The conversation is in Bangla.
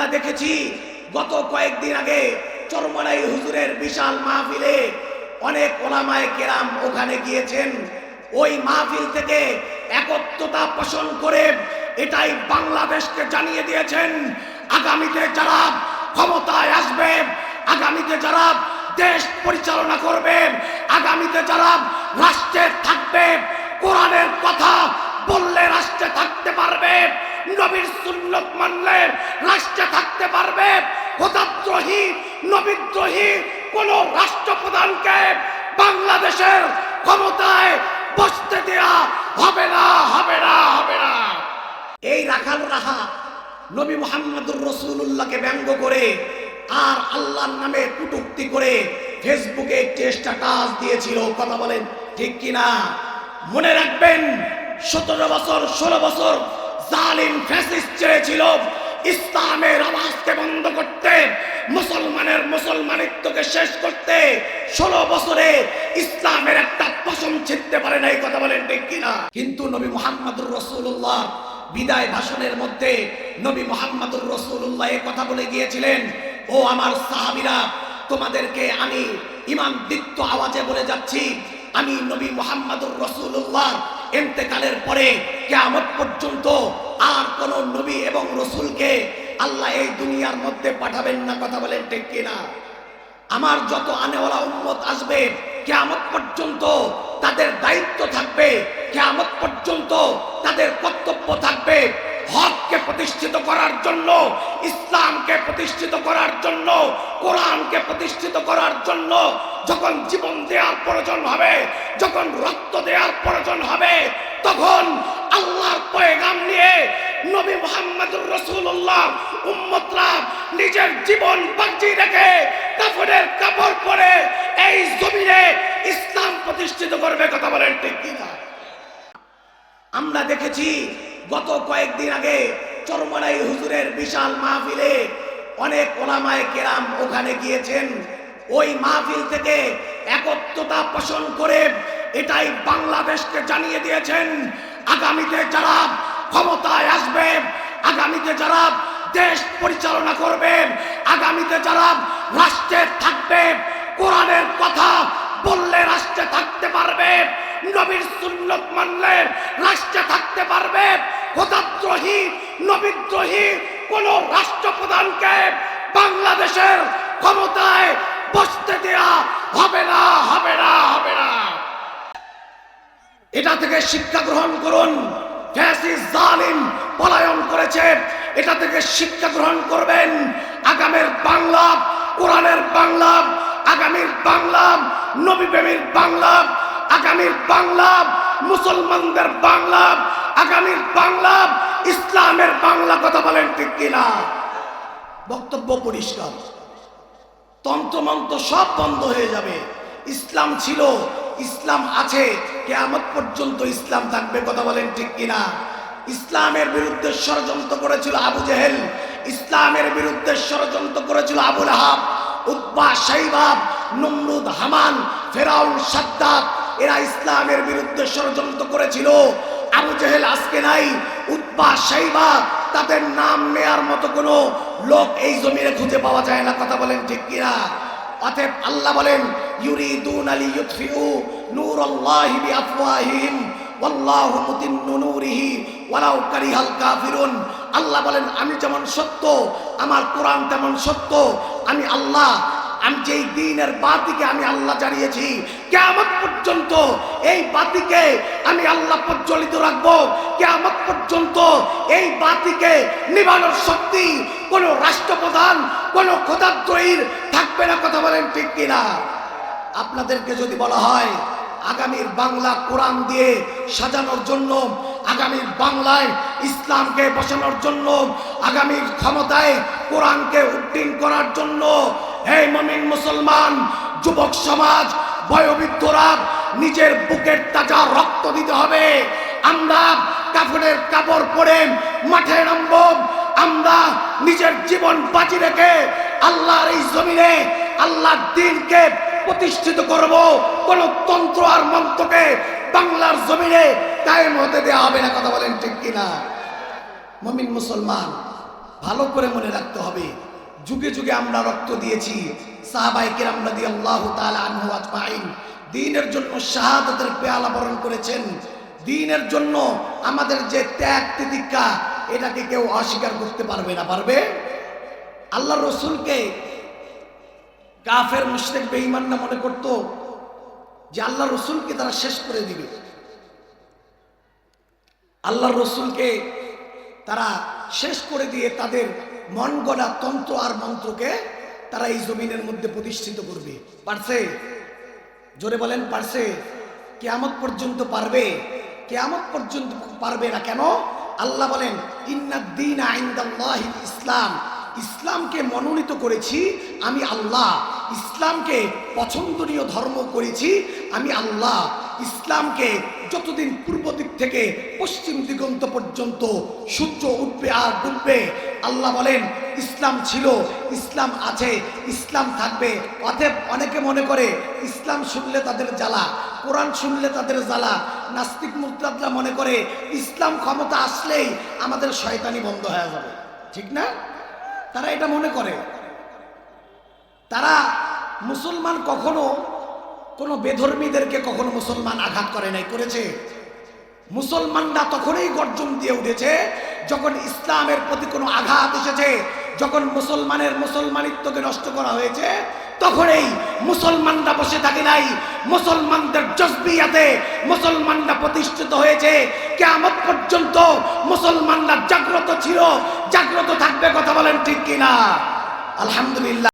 আমরা দেখেছি, গত কয়েকদিন আগে চরমনাই হুজুরের বিশাল মাহফিলে অনেক ওলামায়ে কেরাম ওখানে গিয়েছেন। ওই মাহফিল থেকে একত্রতা পোষণ করে এটাই বাংলাদেশকে জানিয়ে দিয়েছেন, আগামীতে যারা ক্ষমতায় আসবে, আগামীতে যারা দেশ পরিচালনা করবে, আগামীতে যারা রাষ্ট্রে থাকবে, কোরআনের কথা থাকতে পারবে? খোদাদ্রোহী নবীদ্রোহী কোন রাষ্ট্রপ্রধানকে বাংলাদেশের ক্ষমতায় বসতে দেয়া হবে না হবে না হবে না। এই রাখাল রাহা নবী মোহাম্মদুর রসুল্লাহকে ব্যঙ্গ করে আর আল্লাহর নামে কুটুক্তি করে ফেসবুকে একটি স্ট্যাটাস দিয়েছিল। কথা বলেন ঠিক কিনা? মনে রাখবেন, সতেরো বছর, ষোলো বছর জালিম ফ্যাসিস্ট চেয়েছিল ইসলামের আওয়াজকে বন্ধ করতে, মুসলমানের মুসলমানিত্বকে শেষ করতে ষোলো বছরে ইসলামের একটা পশম ছিঁড়তে পারে না এই কথা বলেন ঠিক কিনা? কিন্তু নবী মোহাম্মদুর রসুল্লাহ বিদায় ভাষণের মধ্যে নবী মোহাম্মদুর রসুল্লাহ কথা বলে গিয়েছিলেন, ও আমার সাহাবিরা, তোমাদেরকে আমি ইমান দীপ্ত আওয়াজে বলে যাচ্ছি, আমি নবী মোহাম্মদুর রসুল্লাহ এন্তেকালের পরে কেয়ামত পর্যন্ত আর কোন নবী এবং রসুলকে আল্লাহ এই দুনিয়ার মধ্যে পাঠাবেন না কথা বলেন ঠিক কিনা? আমার যত আনেওয়ালা উম্মত আসবে, কেয়ামত পর্যন্ত তাদের দায়িত্ব থাকবে, কেয়ামত পর্যন্ত তাদের কর্তব্য থাকবে হককে প্রতিষ্ঠিত করার জন্য, ইসলামকে প্রতিষ্ঠিত করার জন্য, কোরআনকে প্রতিষ্ঠিত করার জন্য যখন জীবন দেওয়ার প্রয়োজন হবে, যখন রক্ত দেওয়ার প্রয়োজন হবে, তখন আল্লাহর পয়গাম নিয়ে নবী মোহাম্মদুর রসুল্লাহ উম্মতরা নিজের জীবন বাঁচিয়ে রেখে কাপড়ের কাপড় পরে এই জমিনে ইসলাম প্রতিষ্ঠিত করবে, কথা বলেন ঠিক কিনা? আমরা দেখেছি গত কয়েকদিন আগে চরমনাই হুজুরের বিশাল মাহফিলে অনেক ওলামায়ে কেরাম ওখানে গিয়েছেন। ওই মাহফিল থেকে একত্রতা পোষণ করে এটাই বাংলাদেশকে জানিয়ে দিয়েছেন। আগামীতে যারা ক্ষমতায় আসবে, আগামীতে যারা দেশ পরিচালনা করবে, আগামীতে যারা রাষ্ট্রে থাকবে, কোরআনের কথা বললে রাষ্ট্রে থাকতে পারবে, নবীর সুন্নত মানলে রাষ্ট্রে থাকতে পারবে। খোদাদ্রোহী নবীদ্রোহী কোন রাষ্ট্রপ্রধানকে বাংলাদেশের ক্ষমতায় বসতে দেয়া হবে না হবে না হবে না। এটা থেকে শিক্ষা গ্রহণ করুন। ফ্যাসিস জালিম পলায়ন করেছে। এটা থেকে শিক্ষা গ্রহণ করবেন। আগামের বাংলা, কোরআনের বাংলা, আগামীর বাংলা, নবী প্রেমীর বাংলা, আগামীর বাংলা, মুসলমানদের বাংলা আগামীর বাংলা, ইসলামের বাংলা কথা বলেন ঠিক কিনা? বক্তব্য পরিষ্কার। তন্ত্রমন্ত্র সব বন্ধ হয়ে যাবে। ইসলাম ছিল, ইসলাম আছে, কেয়ামত পর্যন্ত ইসলাম থাকবে কথা বলেন ঠিক কিনা? ইসলামের বিরুদ্ধে ষড়যন্ত্র করেছিল আবু জেহেল, ইসলামের বিরুদ্ধে ষড়যন্ত্র করেছিল আবুল আহাব উদ্বা সাইবাব নমরুদ হামান ফেরাউল সাদ্দাত, এরা ইসলামের বিরুদ্ধে ষড়যন্ত্র করেছিল। আবু জেহেল আজকে নাই উদ্বা সাইবা, তাদের নাম নেয়ার মতো কোনো লোক এই জমিনে খুঁজে পাওয়া যায় না, কথা বলেন ঠিক কিনা? অতএব আল্লাহ বলেন, ইউরিদুন আলি ইউতফিউ নূরাল্লাহি বিআফওয়াহিহিম, ওয়াল্লাহু মুতিম্মু নূরিহি, ওয়ালাউ কারিহাল কাফিরুন। আল্লাহ বলেন, আমি যেমন সত্য, আমার কোরআন তেমন সত্য, আমি আল্লাহ আমি যেই দিনের বাতিকে আমি আল্লাহ জানিয়েছি কেমন পর্যন্ত এই বাতিকে আমি আল্লাহ প্রজ্বলিত রাখব। কেমন পর্যন্ত এই বাতিকে নিবানোর শক্তি কোন রাষ্ট্রপ্রধান, কোন খোদাদ্রয়ীর থাকবে না, কথা বলেন ঠিক কিনা? আপনাদেরকে যদি বলা হয়, আগামীর বাংলা কোরআন দিয়ে সাজানোর জন্য, আগামীর বাংলায় ইসলামকে বসানোর জন্য, আগামীর ক্ষমতায় কোরআনকে উদ্দিন করার জন্য মমিন মুসলমান, যুবক সমাজ, বয়োবৃদ্ধরা, নিজের বুকের তাজা রক্ত দিতে হবে। আমরা কাপড়ের কাপড় পরে মাঠে নামব। আমরা নিজের জীবন বাঁচি রেখে আল্লাহর এই জমিনে, আল্লাহর দিনকে প্রতিষ্ঠিত করব। কোন তন্ত্র আর মন্ত্রকে বাংলার জমিনে কায়েম হতে দেওয়া হবে না, কথা বলেন ঠিক কিনা? মমিন মুসলমান, ভালো করে মনে রাখতে হবে। যুগে যুগে আমরা রক্ত দিয়েছি। আনহু আজমাইন দিনের জন্য শাহাদাতের পেয়ালা বরণ করেছেন। দিনের জন্য আমাদের যে ত্যাগ তিতিক্ষা, এটাকে কেউ অস্বীকার করতে পারবে না, পারবে? আল্লাহ রসুলকে কাফের, মুশরিক বেঈমান না মনে করত যে আল্লাহ রসুলকে তারা শেষ করে দিবে। আল্লাহ রসুলকে তারা শেষ করে দিয়ে তাদের মন গড়া তন্ত্র আর মন্ত্রকে তারা এই জমিনের মধ্যে প্রতিষ্ঠিত করবে। পারছে? জোরে বলেন, পারছে? কেয়ামত পর্যন্ত পারবে? কেয়ামত পর্যন্ত পারবে না কেন? আল্লাহ বলেন ইন্নাদ্দিন আইন্দাল্লাহিল ইসলাম। ইসলামকে মনোনীত করেছি আমি আল্লাহ। ইসলামকে পছন্দনীয় ধর্ম করেছি আমি আল্লাহ। ইসলামকে যতদিন পূর্ব দিক থেকে পশ্চিম দিগন্ত পর্যন্ত সূর্য উঠবে আর ডুববে আল্লাহ বলেন, ইসলাম ছিল, ইসলাম আছে, ইসলাম থাকবে। অতএব অনেকে মনে করে, ইসলাম শুনলে তাদের জ্বালা, কোরআন শুনলে তাদের জ্বালা। নাস্তিক মুরতাদরা মনে করে, ইসলাম ক্ষমতা আসলেই আমাদের শয়তানি বন্ধ হয়ে যাবে। ঠিক না? তারা এটা মনে করে। তারা মুসলমান কখনো কোনো বেধর্মীদেরকে কখনো মুসলমান আঘাত করে নাই, করেছে? মুসলমানরা তখনই গর্জন দিয়ে উঠেছে, যখন ইসলামের প্রতি কোনো আঘাত এসেছে, যখন মুসলমানের মুসলমানিত্বকে নষ্ট করা হয়েছে, তখনই মুসলমানরা বসে থাকে নাই। মুসলমানদের জজবিয়াতে মুসলমানরা প্রতিষ্ঠিত হয়েছে। কেমন পর্যন্ত মুসলমানরা জাগ্রত ছিল। জাগ্রত থাকবে কথা বলেন ঠিক কিনা? আলহামদুলিল্লাহ।